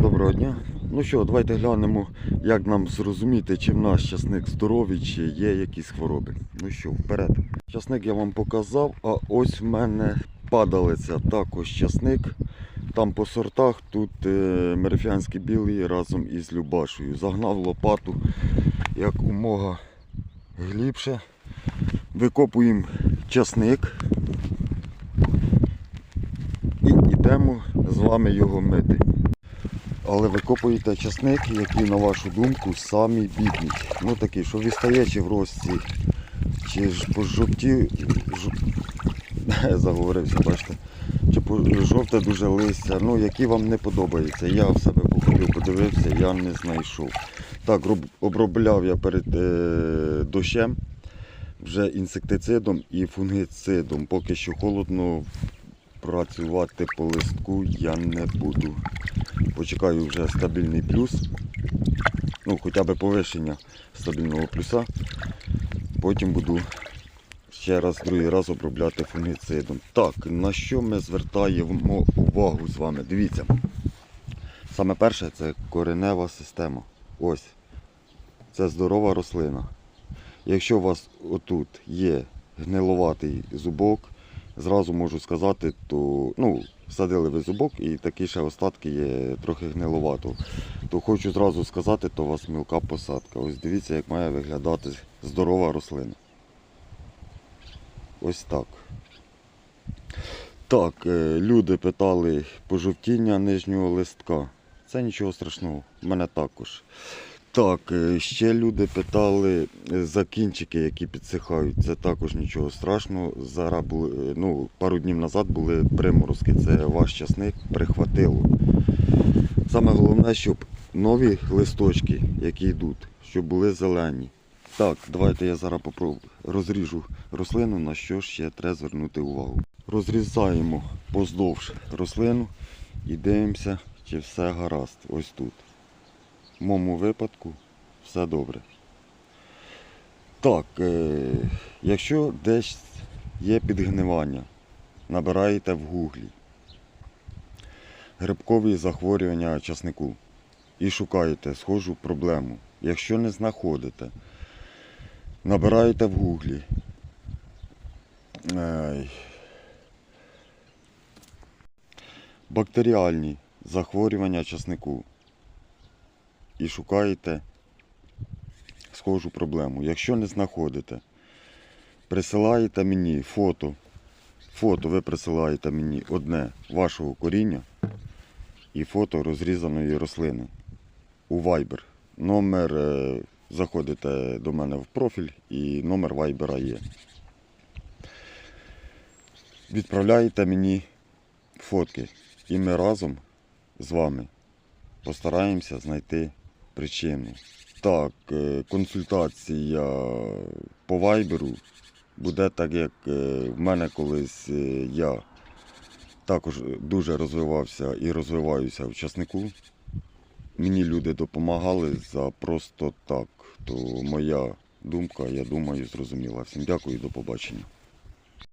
Доброго дня. Ну що, давайте глянемо, як нам зрозуміти, чи в нас часник здоровий, чи є якісь хвороби. Ну що, вперед. Часник я вам показав, а ось в мене падалиця, також часник. Там по сортах тут е, мерифіанський білий разом із Любашою. Загнав лопату як умога глибше. Викопуємо часник і йдемо з вами його мити. Але ви копуєте часник, який, на вашу думку, самі бідні. Ну такі, що відстає чи в рості, чи ж по жовті. Жо... Заговорився, бачите. Чи по жовте дуже листя, ну які вам не подобаються. Я в себе походив, подивився, я не знайшов. Так, обробляв я перед е, дощем вже інсектицидом і фунгицидом. Поки що холодно працювати по листку я не буду. Почекаю вже стабільний плюс. Ну, хоча б повищення стабільного плюса. Потім буду ще раз, другий раз обробляти фунгицидом. Так, на що ми звертаємо увагу з вами? Дивіться. Саме перше це коренева система. Ось. Це здорова рослина. Якщо у вас отут є гниловатий зубок, зразу можу сказати, то ну, садили ви зубок і такі ще остатки є трохи гниловато. То хочу зразу сказати, то у вас мілка посадка. Ось дивіться, як має виглядати здорова рослина. Ось так. Так, е, люди питали пожовтіння нижнього листка. Це нічого страшного, в мене також. Так, е, ще люди питали за кінчики, які підсихають. Це також нічого страшного. Зараз були, е, ну, пару днів назад були приморозки. Це ваш часник прихватило. Саме головне, щоб нові листочки, які йдуть, щоб були зелені. Так, давайте я зараз попробую. Розріжу рослину, на що ще треба звернути увагу. Розрізаємо поздовж рослину і дивимося, чи все гаразд. Ось тут. В моєму випадку все добре. Так, е, якщо десь є підгнивання, набираєте в гуглі грибкові захворювання часнику і шукаєте схожу проблему. Якщо не знаходите, набираєте в гуглі. Ей, бактеріальні захворювання часнику і шукаєте схожу проблему. Якщо не знаходите, присилаєте мені фото. Фото ви присилаєте мені одне вашого коріння і фото розрізаної рослини у Viber. Номер е, заходите до мене в профіль і номер Viber є. Відправляєте мені фотки, і ми разом з вами постараємося знайти причину. Так, е, консультація по вайберу буде так, як е, в мене колись е, я також дуже розвивався і розвиваюся в часнику. Мені люди допомагали за просто так. То моя думка, я думаю, зрозуміла. Всім дякую і до побачення.